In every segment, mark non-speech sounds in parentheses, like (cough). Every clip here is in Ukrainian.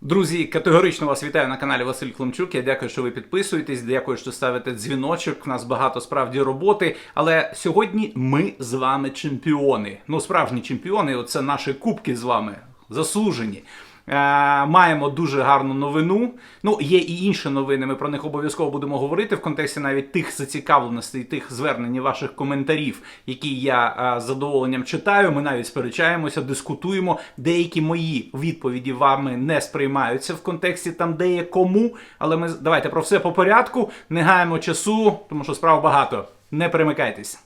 Друзі, категорично вас вітаю на каналі Василь Климчук. Я дякую, що ви підписуєтесь. Дякую, що ставите дзвіночок. У нас багато справді роботи. Але сьогодні ми з вами чемпіони. Ну, справжні чемпіони. Оце наші кубки з вами заслужені. Е, Маємо дуже гарну новину. Ну, є і інші новини. Ми про них обов'язково будемо говорити в контексті навіть тих зацікавленостей, тих звернень ваших коментарів, які я е, з задоволенням читаю. Ми навіть сперечаємося, дискутуємо. Деякі мої відповіді вами не сприймаються в контексті там, де є кому. Але ми давайте про все по порядку. Не гаємо часу, тому що справ багато. Не перемикайтесь.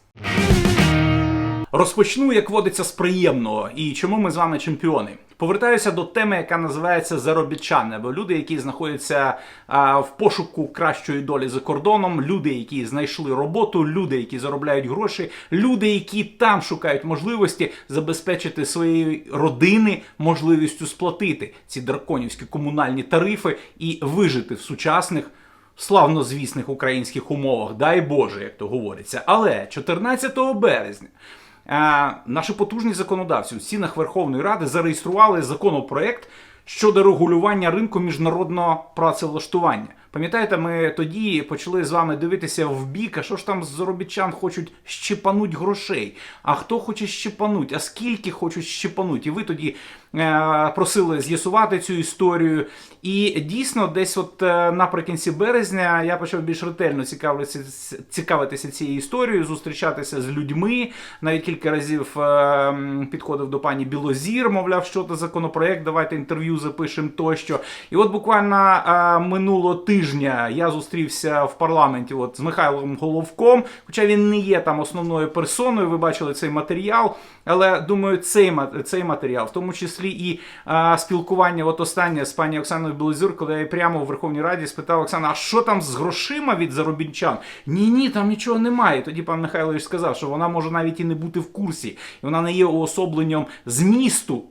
Розпочну, як водиться, з приємного. І чому ми з вами чемпіони? Повертаюся до теми, яка називається заробітчани, або люди, які знаходяться а, в пошуку кращої долі за кордоном, люди, які знайшли роботу, люди, які заробляють гроші, люди, які там шукають можливості забезпечити свої родини можливістю сплатити ці драконівські комунальні тарифи і вижити в сучасних славнозвісних українських умовах, дай Боже, як то говориться. Але 14 березня наші потужні законодавці у стінах Верховної Ради зареєстрували законопроект щодо регулювання ринку міжнародного працевлаштування. Пам'ятаєте, ми тоді почали з вами дивитися в бік, а що ж там з заробітчан хочуть щепануть грошей? А хто хоче щепануть? А скільки хочуть щепануть? І ви тоді е, просили з'ясувати цю історію. І дійсно, десь от е, наприкінці березня я почав більш ретельно цікавитися, цікавитися цією історією, зустрічатися з людьми. Навіть кілька разів е, підходив до пані Білозір, мовляв, що це законопроект, давайте інтерв'ю запишемо тощо. І от буквально е, минулого тижня я зустрівся в парламенті от, з Михайлом Головком, хоча він не є там основною персоною, ви бачили цей матеріал. Але думаю, цей, цей матеріал, в тому числі і е, спілкування, от останнє з пані Оксаною Білозюр, коли я прямо в Верховній Раді спитав Оксана, а що там з грошима від заробітчан? Ні, ні, там нічого немає. Тоді пан Михайлович сказав, що вона може навіть і не бути в курсі, і вона не є уособленням змісту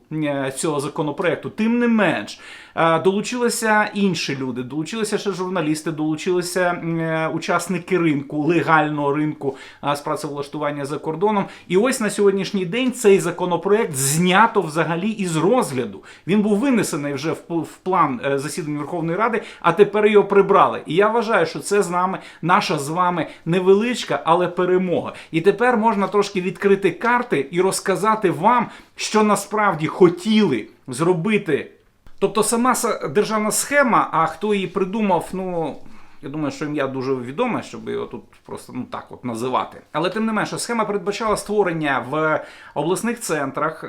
цього законопроекту. Тим не менш, е, долучилися інші люди, долучилися ще журналісти, долучилися е, учасники ринку, легального ринку е, з працевлаштування за кордоном. І ось на сьогоднішній день цей законопроект знято взагалі із розгляду. Він був винесений вже в, план е, засідань Верховної Ради, а тепер його прибрали. І я вважаю, що це з нами наша з вами невеличка, але перемога. І тепер можна трошки відкрити карти і розказати вам, що насправді хотіли зробити. Тобто сама державна схема, а хто її придумав, ну. Я думаю, що ім'я дуже відоме, щоб його тут просто ну так от називати. Але тим не менше, схема передбачала створення в обласних центрах, е,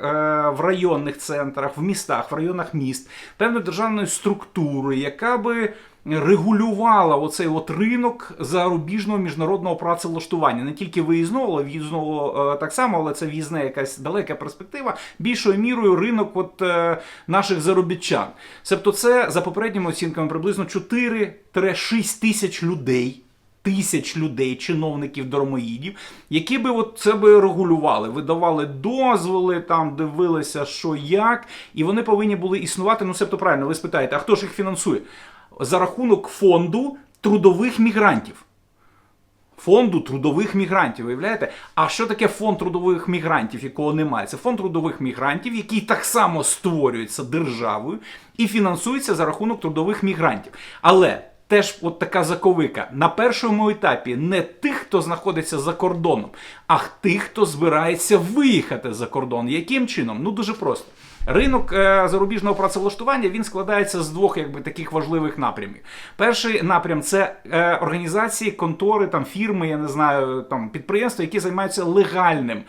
в районних центрах, в містах, в районах міст певної державної структури, яка би регулювала оцей от ринок зарубіжного міжнародного працевлаштування. Не тільки виїзного, але в'їзного е, так само, але це в'їзна якась далека перспектива. Більшою мірою ринок от, е, наших заробітчан. Себто це за попередніми оцінками приблизно 4-6 тисяч людей. Тисяч людей, чиновників, дармоїдів, які би от це би регулювали, видавали дозволи, там дивилися, що як, і вони повинні були існувати. Ну, себто правильно, ви спитаєте, а хто ж їх фінансує? За рахунок фонду трудових мігрантів. Фонду трудових мігрантів, уявляєте? А що таке фонд трудових мігрантів, якого немає? Це фонд трудових мігрантів, який так само створюється державою і фінансується за рахунок трудових мігрантів. Але теж от така заковика на першому етапі не тих, хто знаходиться за кордоном, а тих, хто збирається виїхати за кордон. Яким чином? Ну дуже просто. Ринок е, зарубіжного працевлаштування він складається з двох якби таких важливих напрямів. Перший напрям це е, організації, контори, там фірми, я не знаю, там підприємства, які займаються легальним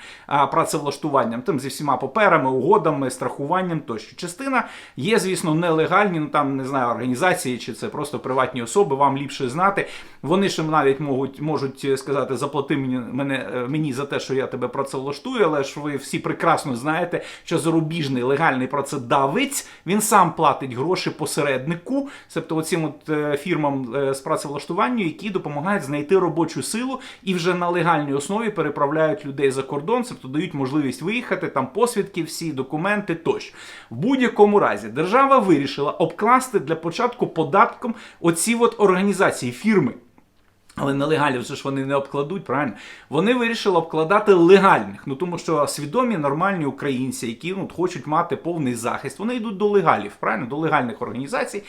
працевлаштуванням, тим зі всіма паперами, угодами, страхуванням тощо. Частина є, звісно, нелегальні, ну там не знаю, організації чи це просто приватні особи, вам ліпше знати. Вони ще навіть можуть, можуть сказати, заплати мені, мене, е, мені за те, що я тебе працевлаштую, але ж ви всі прекрасно знаєте, що зарубіжний легальний працедавець він сам платить гроші посереднику, тобто оцим от е, фірмам е, з працевлаштуванню, які допомагають знайти робочу силу і вже на легальній основі переправляють людей за кордон, тобто дають можливість виїхати, там посвідки, всі документи тощо. В будь-якому разі держава вирішила обкласти для початку податком оці от організації фірми. Але нелегалів же ж вони не обкладуть, правильно? Вони вирішили обкладати легальних. Ну тому що свідомі нормальні українці, які ну, хочуть мати повний захист, вони йдуть до легалів, правильно? До легальних організацій,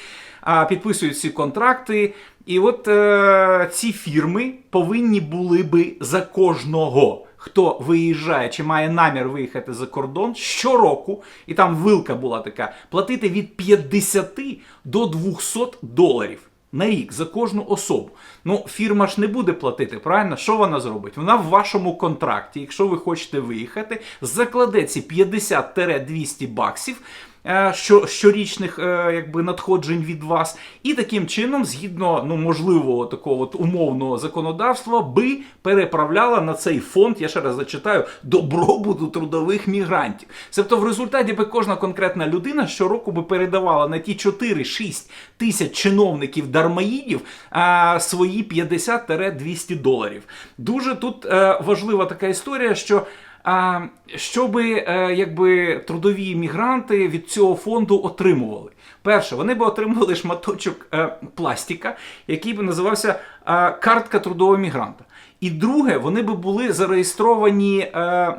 підписують ці контракти. І от е, ці фірми повинні були би за кожного. Хто виїжджає чи має намір виїхати за кордон щороку, і там вилка була така, платити від 50 до 200 доларів на рік за кожну особу. Ну, фірма ж не буде платити, правильно? Що вона зробить? Вона в вашому контракті, якщо ви хочете виїхати, закладе ці 50-200 баксів. Е, що- Щорічних е, якби надходжень від вас, і таким чином, згідно ну можливого такого от умовного законодавства, би переправляла на цей фонд, я ще раз зачитаю, добробуту трудових мігрантів. Тобто, в результаті би кожна конкретна людина щороку би передавала на ті 4-6 тисяч чиновників дармаїдів а, свої 50-200 доларів. Дуже тут е, важлива така історія, що. А, щоби е, якби трудові мігранти від цього фонду отримували. Перше, вони би отримували шматочок е, пластика, який би називався е, картка трудового мігранта. І друге, вони би були зареєстровані,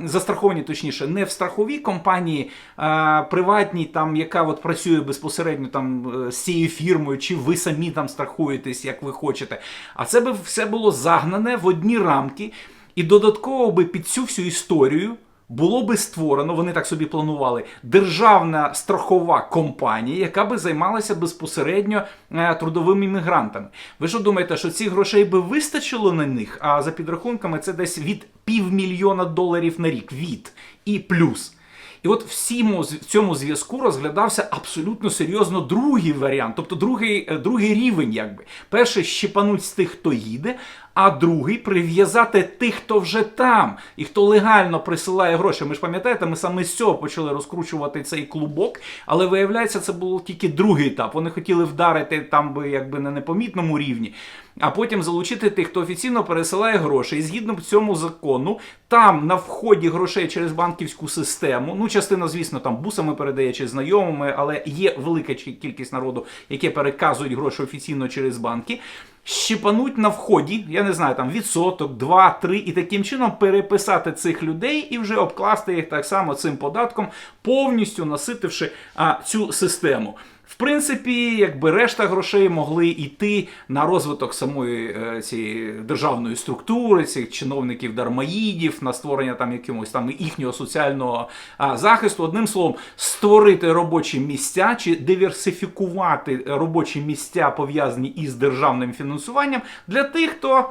застраховані, точніше, не в страховій компанії е, приватній, там, яка от працює безпосередньо там з цією фірмою, чи ви самі там страхуєтесь, як ви хочете. А це би все було загнане в одні рамки. І додатково би під цю всю історію було би створено, вони так собі планували, державна страхова компанія, яка би займалася безпосередньо е, трудовими мігрантами. Ви що думаєте, що цих грошей би вистачило на них? А за підрахунками це десь від півмільйона доларів на рік. Від і плюс. І от в цьому, в цьому зв'язку розглядався абсолютно серйозно другий варіант, тобто другий, е, другий рівень, якби. Перший щепануть з тих, хто їде, а другий прив'язати тих, хто вже там, і хто легально присилає гроші. Ми ж пам'ятаєте, ми саме з цього почали розкручувати цей клубок, але виявляється, це був тільки другий етап. Вони хотіли вдарити там би якби на непомітному рівні. А потім залучити тих, хто офіційно пересилає гроші. І згідно цьому закону, там на вході грошей через банківську систему, ну частина, звісно, там бусами передає чи знайомими, але є велика кількість народу, яке переказують гроші офіційно через банки. Щепануть на вході, я не знаю, там відсоток, два, три, і таким чином переписати цих людей і вже обкласти їх так само цим податком, повністю наситивши а, цю систему. В принципі, якби решта грошей могли йти на розвиток самої е, цієї державної структури, цих чиновників дармаїдів, на створення там якимось там їхнього соціального захисту. Одним словом, створити робочі місця чи диверсифікувати робочі місця пов'язані із державним фінансуванням для тих, хто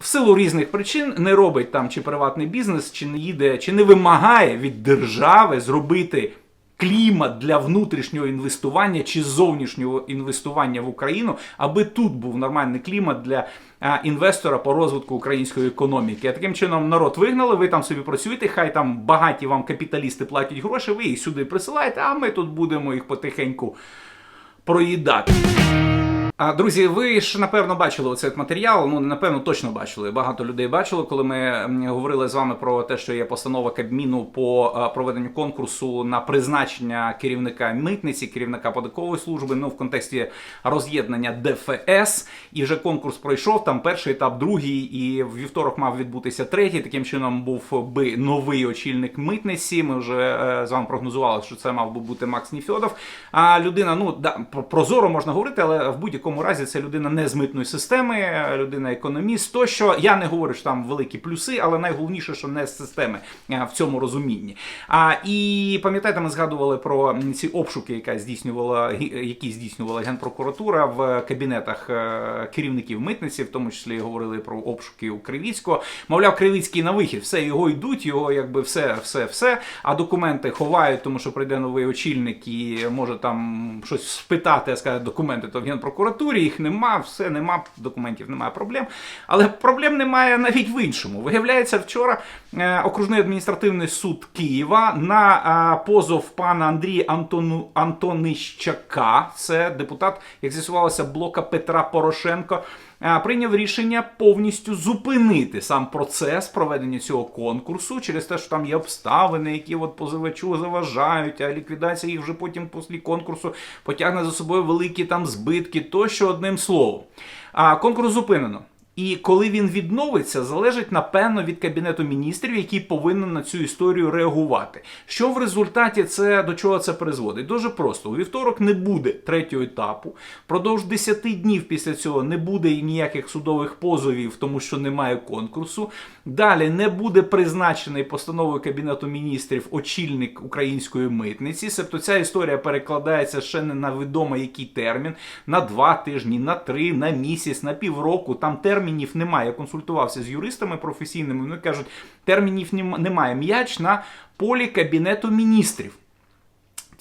в силу різних причин не робить там чи приватний бізнес, чи не їде, чи не вимагає від держави зробити клімат для внутрішнього інвестування чи зовнішнього інвестування в Україну, аби тут був нормальний клімат для інвестора по розвитку української економіки. А таким чином народ вигнали, ви там собі працюєте, хай там багаті вам капіталісти платять гроші, ви їх сюди присилаєте, а ми тут будемо їх потихеньку проїдати. Друзі, ви ж напевно бачили оцей матеріал. Ну напевно точно бачили. Багато людей бачили, коли ми говорили з вами про те, що є постанова Кабміну по проведенню конкурсу на призначення керівника митниці, керівника податкової служби. Ну в контексті роз'єднання ДФС. І вже конкурс пройшов. Там перший етап, другий, і в вівторок мав відбутися третій. Таким чином був би новий очільник митниці. Ми вже е, з вами прогнозували, що це мав би бути Макс Ніфьодов. А людина, ну да, про- прозоро можна говорити, але в будь-якому разі це людина не з митної системи, людина економіст. Тощо я не говорю, що там великі плюси, але найголовніше, що не з системи е, в цьому розумінні. А і пам'ятаєте, ми згадували про ці обшуки, яка здійснювала які здійснювала генпрокуратура в кабінетах е, керівників митниці, в тому числі говорили про обшуки у Кривіцького. Мовляв, Кривіцький на вихід, все його йдуть, його якби все, все, все. А документи ховають, тому що прийде новий очільник і може там щось спитати, сказати документи, то в генпрокуратурі їх нема, все нема документів, немає проблем. Але проблем немає навіть в іншому. Виявляється, вчора е, окружний адміністративний суд Києва на е, позов пана Андрія Антону Антонищака, це депутат, як з'ясувалося, блока Петра Порошенко. Е, Прийняв рішення повністю зупинити сам процес проведення цього конкурсу через те, що там є обставини, які от позивачу заважають, а ліквідація їх вже потім після конкурсу потягне за собою великі там збитки, тощо одним словом. А конкурс зупинено. І коли він відновиться, залежить напевно від кабінету міністрів, який повинен на цю історію реагувати. Що в результаті це до чого це призводить? Дуже просто: у вівторок не буде третього етапу. Продовж 10 днів після цього не буде ніяких судових позовів, тому що немає конкурсу. Далі не буде призначений постановою кабінету міністрів очільник української митниці. Себто ця історія перекладається ще не на відомо який термін, на два тижні, на три, на місяць, на півроку. Там термінів немає. Я консультувався з юристами професійними. Вони кажуть, термінів немає. М'яч на полі кабінету міністрів.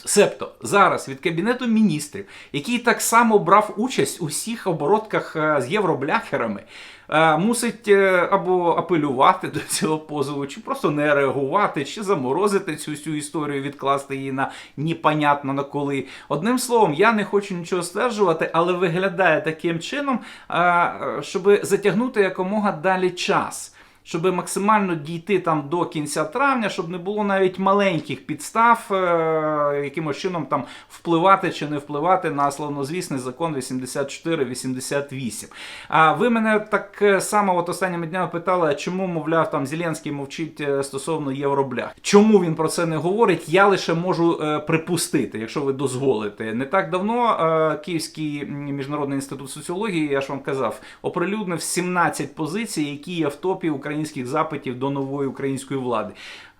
Себто зараз від кабінету міністрів, який так само брав участь у всіх оборудках е, з євробляхерами, е, мусить е, або апелювати (laughs) до цього позову, чи просто не реагувати, чи заморозити цю всю історію, відкласти її на непонятно на коли. Одним словом, я не хочу нічого стверджувати, але виглядає таким чином, щоб затягнути якомога далі час щоб максимально дійти там до кінця травня, щоб не було навіть маленьких підстав, е, якимось чином там впливати чи не впливати на славнозвісний закон 84-88. А ви мене так е, само от останніми днями питали, чому, мовляв, там Зеленський мовчить е, стосовно євроблях. Чому він про це не говорить? Я лише можу припустити, якщо ви дозволите. Не так давно Київський міжнародний інститут соціології, я ж вам казав, оприлюднив 17 позицій, які є в топі українських запитів до нової української влади.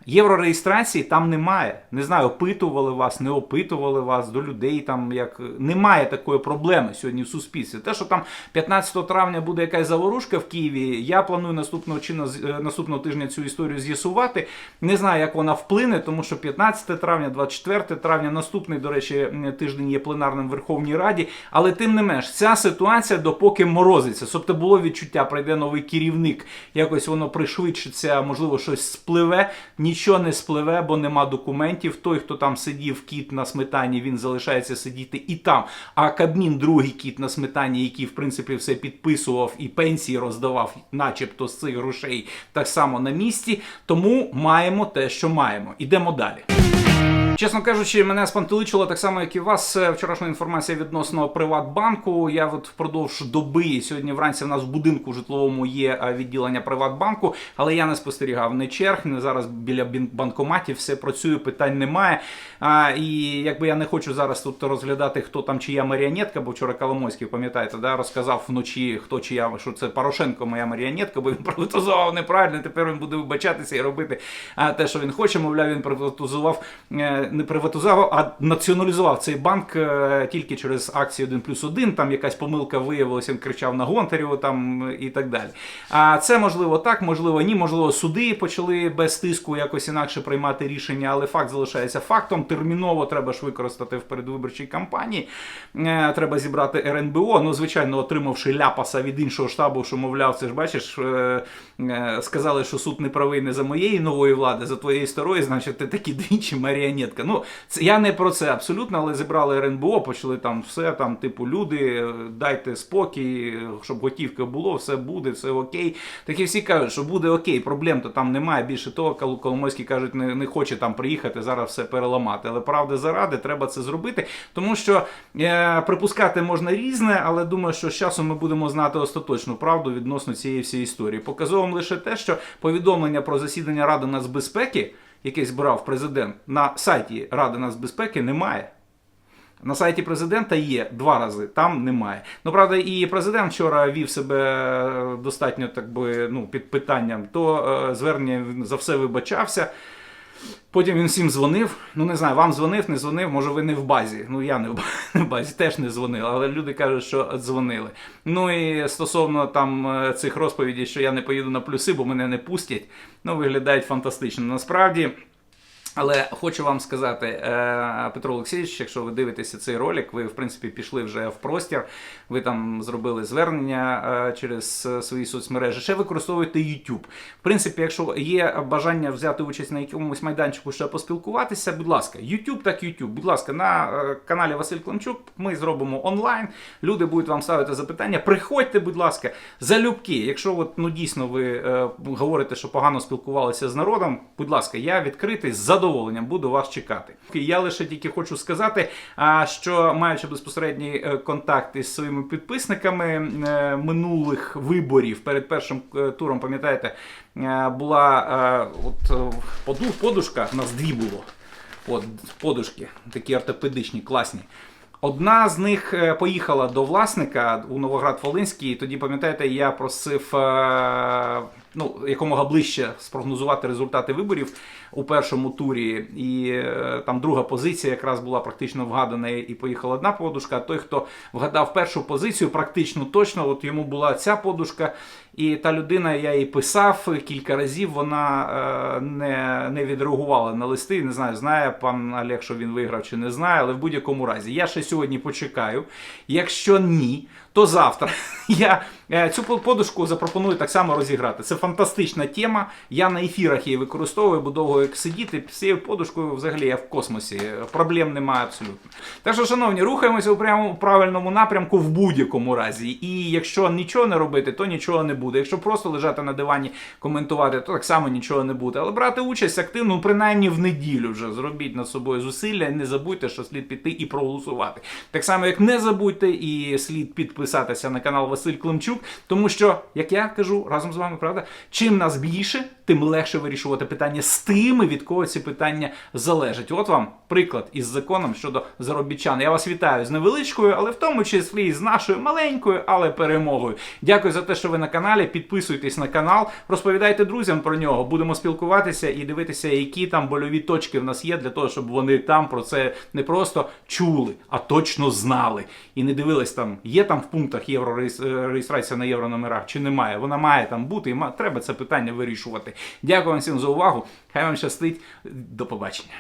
Єврореєстрації там немає. Не знаю, опитували вас, не опитували вас до людей. Там як немає такої проблеми сьогодні в суспільстві. Те, що там 15 травня буде якась заворушка в Києві, я планую наступного чину е, наступного тижня цю історію з'ясувати. Не знаю, як вона вплине, тому що 15 травня, 24 травня, наступний, до речі, тиждень є пленарним в Верховній Раді. Але тим не менш, ця ситуація допоки морозиться. Тобто було відчуття, прийде новий керівник, якось воно пришвидшиться, можливо, щось спливе. Нічого не спливе, бо нема документів. Той, хто там сидів кіт на сметані, він залишається сидіти і там. А Кабмін, другий кіт на сметані, який в принципі все підписував і пенсії роздавав, начебто з цих грошей, так само на місці. Тому маємо те, що маємо. Ідемо далі. Чесно кажучи, мене спантеличило так само, як і вас. е, Вчорашня інформація відносно Приватбанку. Я от впродовж доби сьогодні вранці в нас в будинку житловому є е, відділення Приватбанку, але я не спостерігав не черг, не зараз біля банкоматів все працює, питань немає. А, і якби я не хочу зараз тут розглядати, хто там чия маріонетка, бо вчора Коломойський, пам'ятаєте, да, розказав вночі, хто чия, що це Порошенко моя маріонетка, бо він (laughs) приватизував неправильно. Тепер він буде вибачатися і робити те, що він хоче. Мовляв, він приватизував, е, не приватизував, а націоналізував цей банк е, тільки через акцію 1 плюс 1. Там якась помилка виявилася, він кричав на Гонтарєву там і так далі. А це можливо так, можливо, ні. Можливо, суди почали без тиску якось інакше приймати рішення, але факт залишається фактом. Терміново треба ж використати в передвиборчій кампанії. Е, Треба зібрати РНБО. Ну, звичайно, отримавши ляпаса від іншого штабу, що мовляв, це ж бачиш, е, е, сказали, що суд не правий не за моєї нової влади, за твоєї старої, значить, ти такі двічі маріонетка. Ну, це я не про це абсолютно, але зібрали РНБО, почали там все, там, типу, люди, е, дайте спокій, щоб готівка було, все буде, все окей. Так і всі кажуть, що буде окей, проблем то там немає. Більше того, Кол- Коломойський кажуть, не, не хоче там приїхати, зараз все переламати. Але правди заради, треба це зробити, тому що е, припускати можна різне, але думаю, що з часом ми будемо знати остаточну правду відносно цієї всієї історії. Показовим лише те, що повідомлення про засідання Ради нацбезпеки, яке збирав президент, на сайті Ради нацбезпеки немає. На сайті президента є два рази, там немає. Ну правда, і президент вчора вів себе достатньо так би ну під питанням. То е, звернення за все вибачався. Потім він всім дзвонив. Ну не знаю, вам дзвонив, не дзвонив. Може, ви не в базі. Ну я (laughs) не в базі, теж не дзвонив, але люди кажуть, що дзвонили. Ну і стосовно там е, цих розповідей, що я не поїду на плюси, бо мене не пустять. Ну виглядають фантастично. Насправді. Але хочу вам сказати, е, Петро Олексійович, якщо ви дивитеся цей ролик, ви в принципі пішли вже в простір, ви там зробили звернення е, через е, свої соцмережі. Ще використовуєте YouTube. В принципі, якщо є бажання взяти участь на якомусь майданчику, ще поспілкуватися, будь ласка, YouTube так YouTube. Будь ласка, на каналі Василь Климчук ми зробимо онлайн. Люди будуть вам ставити запитання. Приходьте, будь ласка, залюбки. Якщо от, ну дійсно ви говорите, що погано спілкувалися з народом, будь ласка, я відкритий з задоволенням буду вас чекати. Я лише тільки хочу сказати, що маючи безпосередній е, контакт із своїми підписниками е, минулих виборів перед першим е, туром, пам'ятаєте, була от подушка, у нас дві було. От подушки, такі ортопедичні, класні. Одна з них поїхала до власника у Новоград-Волинський. і Тоді, пам'ятаєте, я просив ну, якомога ближче спрогнозувати результати виборів у першому турі. І е, там друга позиція якраз була практично вгадана, і поїхала одна подушка. А той, хто вгадав першу позицію, практично точно, от йому була ця подушка. І та людина, я їй писав кілька разів, вона е, не, не відреагувала на листи. Не знаю, знає пан Олег, що він виграв чи не знає, але в будь-якому разі я ще сьогодні почекаю. Якщо ні, то завтра (laughs) я цю подушку запропоную так само розіграти. Це фантастична тема. Я на ефірах її використовую, бо довго як сидіти з цією подушкою взагалі я в космосі. Проблем немає абсолютно. Так що, шановні, рухаємося у прямо правильному напрямку в будь-якому разі. І якщо нічого не робити, то нічого не буде. Якщо просто лежати на дивані, коментувати, то так само нічого не буде. Але брати участь активно, ну, принаймні в неділю вже зробіть над собою зусилля. Не забудьте, що слід піти і проголосувати. Так само, як не забудьте і слід підписатися на канал Василь Климчук, тому що, як я кажу, разом з вами, правда, чим нас більше, тим легше вирішувати питання з тими, від кого ці питання залежать. От вам приклад із законом щодо заробітчан. Я вас вітаю з невеличкою, але в тому числі і з нашою маленькою, але перемогою. Дякую за те, що ви на каналі. Підписуйтесь на канал, розповідайте друзям про нього. Будемо спілкуватися і дивитися, які там больові точки в нас є, для того, щоб вони там про це не просто чули, а точно знали. І не дивились там, є там в пунктах єврореєстрація на єврономерах чи немає. Вона має там бути, і ма- треба це питання вирішувати. Дякую вам всім за увагу. Хай вам щастить. До побачення.